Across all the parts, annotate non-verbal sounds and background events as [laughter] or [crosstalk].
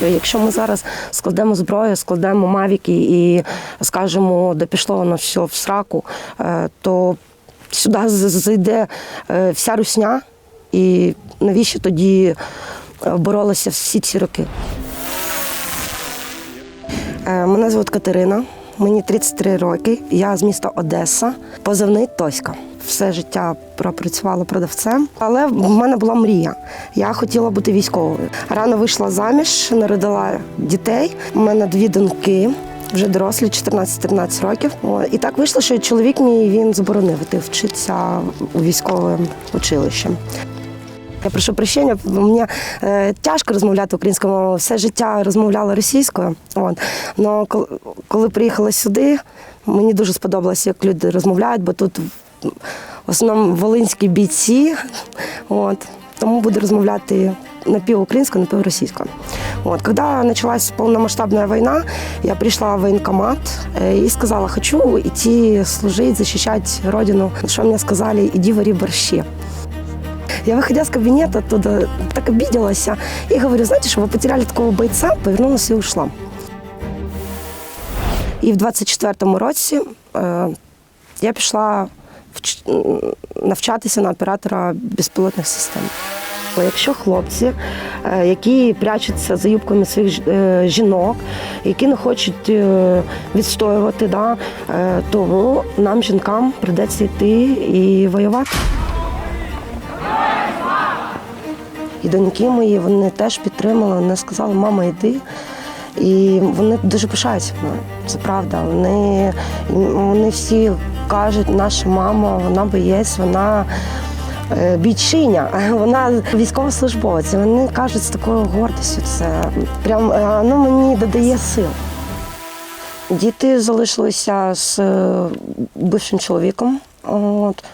Якщо ми зараз складемо зброю, складемо мавіки і скажемо, де пішло воно все в сраку, е, то сюди зайде е, вся русня, і навіщо тоді е, боролися всі ці роки? Мене звуть Катерина, мені 33 роки. Я з міста Одеса, позивний Тоська. Все життя пропрацювала продавцем, але в мене була мрія. Я хотіла бути військовою. Рано вийшла заміж, народила дітей. У мене дві доньки. Вже дорослі, 14-13 років. І так вийшло, що чоловік мій він заборонив іти вчитися у військове училище. Я прошу прощення, мені е, тяжко розмовляти українською мовою. Все життя розмовляла російською. От. Но коли приїхала сюди, мені дуже сподобалося, як люди розмовляють, бо тут в основному волинські бійці. От. Тому буду розмовляти напівукраинскую, напівросійською. Вот. Когда началась полномасштабная война, я пришла в военкомат э, и сказала, хочу идти служить, защищать родину. На Что мне сказали, иди вари борщи. Я, выходя с кабинета оттуда, так обиделась и говорю, знаете, что вы потеряли такого бойца, повернулась и ушла. І в 24-му році е, я пішла вч- м, навчатися на оператора безпілотних систем. Якщо хлопці, е, які прячуться за юбками своїх е, жінок, які не хочуть е, відстоювати, да, е, то нам, жінкам, прийдеться йти і воювати. І доньки мої вони теж підтримали, вони сказали, мама, йди. І вони дуже пишаються. Це правда. Вони, вони всі кажуть, наша мама, вона боєць, вона е, бійчиня, [laughs] вона військовослужбовець. Вони кажуть з такою гордістю. Це прям е, воно мені додає сил. Діти залишилися з е, бившим чоловіком. От.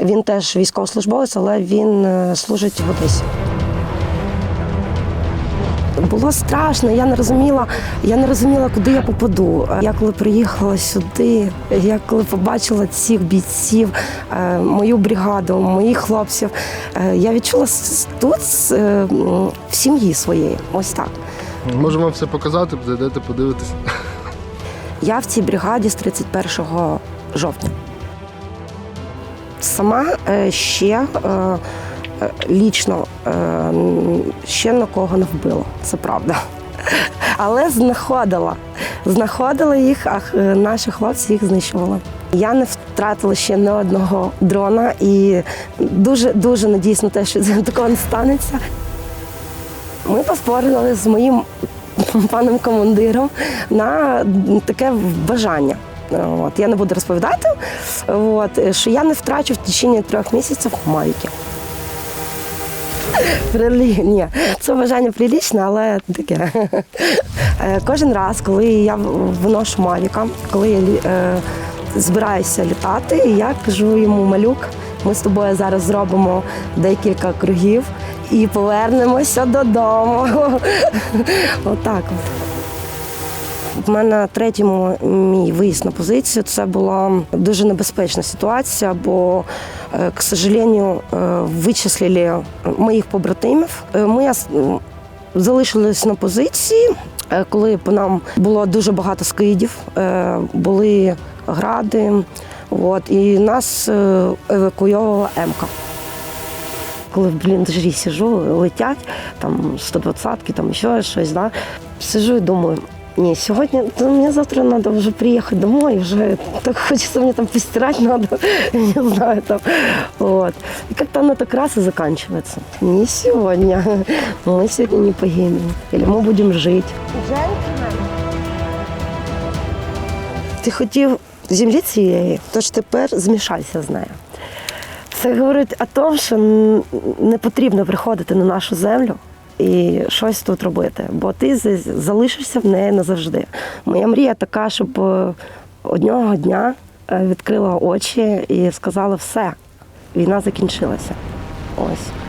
Він теж військовослужбовець, але він служить в Одесі. Було страшно, я не розуміла, я не розуміла, куди я попаду. Я коли приїхала сюди, я коли побачила цих бійців, е, мою бригаду, моїх хлопців, е, я відчула тут е, в сім'ї своєї. Ось так. Можемо вам все показати, зайдете, подивитися. Я в цій бригаді з 31 жовтня. Сама ще лічно е, ще на кого не вбила, це правда. Але знаходила. Знаходила їх, а е, наші хлопці їх знищували. Я не втратила ще не одного дрона і дуже дуже надіюсь на те, що такого не станеться. Ми поспорили з моїм паном командиром на таке бажання. От, я не буду розповідати, от, що я не втрачу в течение трьох місяців мавіки. Прилі... Ні, це бажання прилічне, але таке. Е, Кожен раз, коли я виношу мавіка, коли я е, збираюся літати, я кажу йому малюк, ми з тобою зараз зробимо декілька кругів і повернемося додому. [laughs] Отак. В мене третьому мій виїзд на позицію це була дуже небезпечна ситуація, бо, е, к сожалению, е, вичислили моїх побратимів. Е, Ми залишились на позиції, коли по нам було дуже багато скидів, були гради. От, і нас евакуйовувала МК коли в бліндажі сижу, летять там 120-ки, там ще щось, да. Сижу і думаю, ні, сьогодні то мені завтра треба вже приїхати домой, вже так хочеться мені там постирати треба, [laughs] не знаю там. Вот. И как-то оно так раз и заканчивается. Не сегодня. Мы сегодня не погибнем. Или мы будем жить. Ти хотів землі цієї, тож тепер змішайся з нею. Це говорить о тому, що не потрібно приходити на нашу землю і щось тут робити, бо ти залишишся в неї назавжди. Моя мрія така, щоб е, одного дня е, відкрила очі і сказала все, війна закінчилася. Ось.